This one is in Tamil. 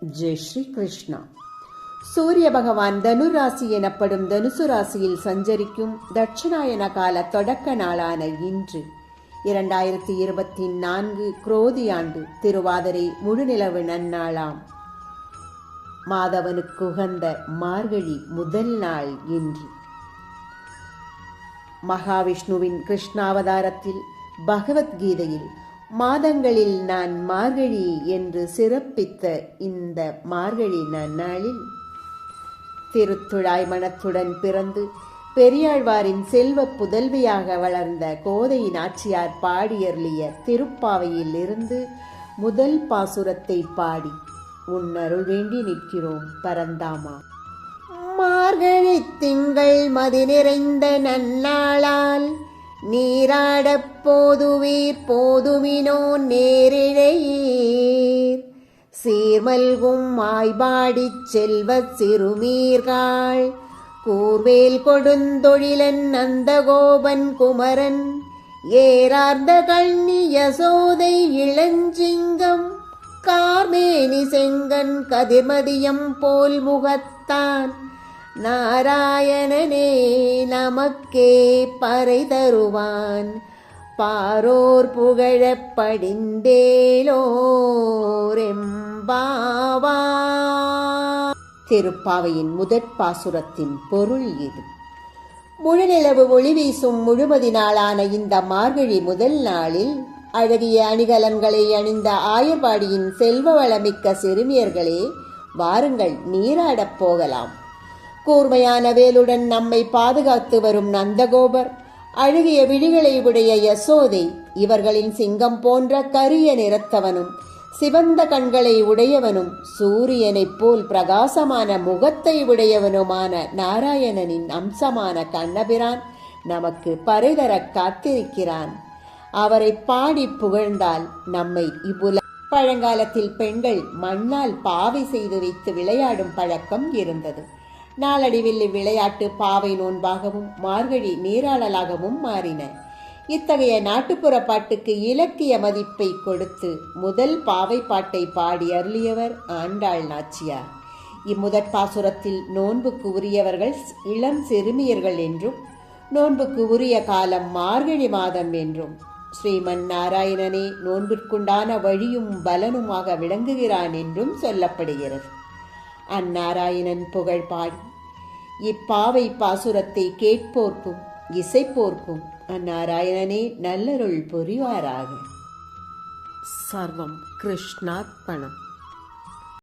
ஜெய் ஸ்ரீ கிருஷ்ணா சூரிய பகவான் தனு ராசி எனப்படும் தனுசு ராசியில் சஞ்சரிக்கும் தட்சிணாயன கால தொடக்க நாளான இன்று இரண்டாயிரத்தி இருபத்தி நான்கு குரோதி ஆண்டு திருவாதிரை முழுநிலவு நன்னாளாம். மாதவனுக்கு உகந்த மார்கழி முதல் நாள் இன்று. மகாவிஷ்ணுவின் கிருஷ்ணாவதாரத்தில் பகவத்கீதையில் மாதங்களில் நான் மார்கழி என்று சிறப்பித்த இந்த மார்கழி நன்னாளில் திருத்துழாய் மனத்துடன் பிறந்து பெரியாழ்வாரின் செல்வ புதல்வியாக வளர்ந்த கோதை நாச்சியார் பாடியருளிய திருப்பாவையில் இருந்து முதல் பாசுரத்தை பாடி உன்னருள் வேண்டி நிற்கிறோம் பரந்தாமா. மார்கழி திங்கள் மதி நிறைந்த நன்னாளால் நீராடப் போதுவீர் போதுமினோ நேரிழையீர். சீர்மல்கும் மாய்பாடிச் செல்வச் சிறுமீர்காள். கூர்வேல் கொடுந்தொழிலன் நந்தகோபன் குமரன். ஏறார்ந்த கண்ணி யசோதை இளஞ்சிங்கம். கார்மேனி செங்கன் கதிர்மதியம் போல் முகத்தான். நாராயணனே நமக்கே பறை தருவான் பாரோர் புகழப் படிந்தேலோரெம்பாவா. திருப்பாவையின் முதற் பாசுரத்தின் பொருள் இது. முழுநிலவு ஒளி வீசும் முழுமதி நாளான இந்த மார்கழி முதல் நாளில் அழகிய அணிகலன்களை அணிந்த ஆயர்பாடியின் செல்வ வளமிக்க சிறுமியர்களே வாருங்கள் நீராடப் போகலாம். கூர்மையான வேலுடன் நம்மை பாதுகாத்து வரும் நந்தகோபர் அழகிய விழிகளை உடைய யசோதை இவர்களின் சிங்கம் போன்ற கரிய நிறத்தவனும் சிவந்த கண்களை உடையவனும் சூரியனைப் போல் பிரகாசமான முகத்தை உடையவனுமான நாராயணனின் அம்சமான கண்ணபிரான் நமக்கு பறைதரக் காத்திருக்கிறான். அவரை பாடி புகழ்ந்தால் நம்மை இவ்வுல பழங்காலத்தில் பெண்கள் மண்ணால் பாவை செய்து வைத்து விளையாடும் பழக்கம் இருந்தது. நாளடைவில் இவ்விளையாட்டு பாவை நோன்பாகவும் மார்கழி நீராடலாகவும் மாறின. இத்தகைய நாட்டுப்புற பாட்டுக்கு இலக்கிய மதிப்பை கொடுத்து முதல் பாவை பாட்டை பாடி அருளியவர் ஆண்டாள் நாச்சியார். இம்முதற் பாசுரத்தில் நோன்புக்கு உரியவர்கள் இளம் சிறுமியர்கள் என்றும் நோன்புக்கு உரிய காலம் மார்கழி மாதம் என்றும் ஸ்ரீமன் நாராயணனே நோன்பிற்குண்டான வழியும் பலனுமாக விளங்குகிறான் என்றும் சொல்லப்படுகிறது. அந்நாராயணன் புகழ் பாடி இப்பாவை பாசுரத்தை கேட்போர்க்கும் இசைப்போர்க்கும் அந்நாராயணனே நல்லருள் புரிவாராக. சர்வம் கிருஷ்ணார்ப்பணம்.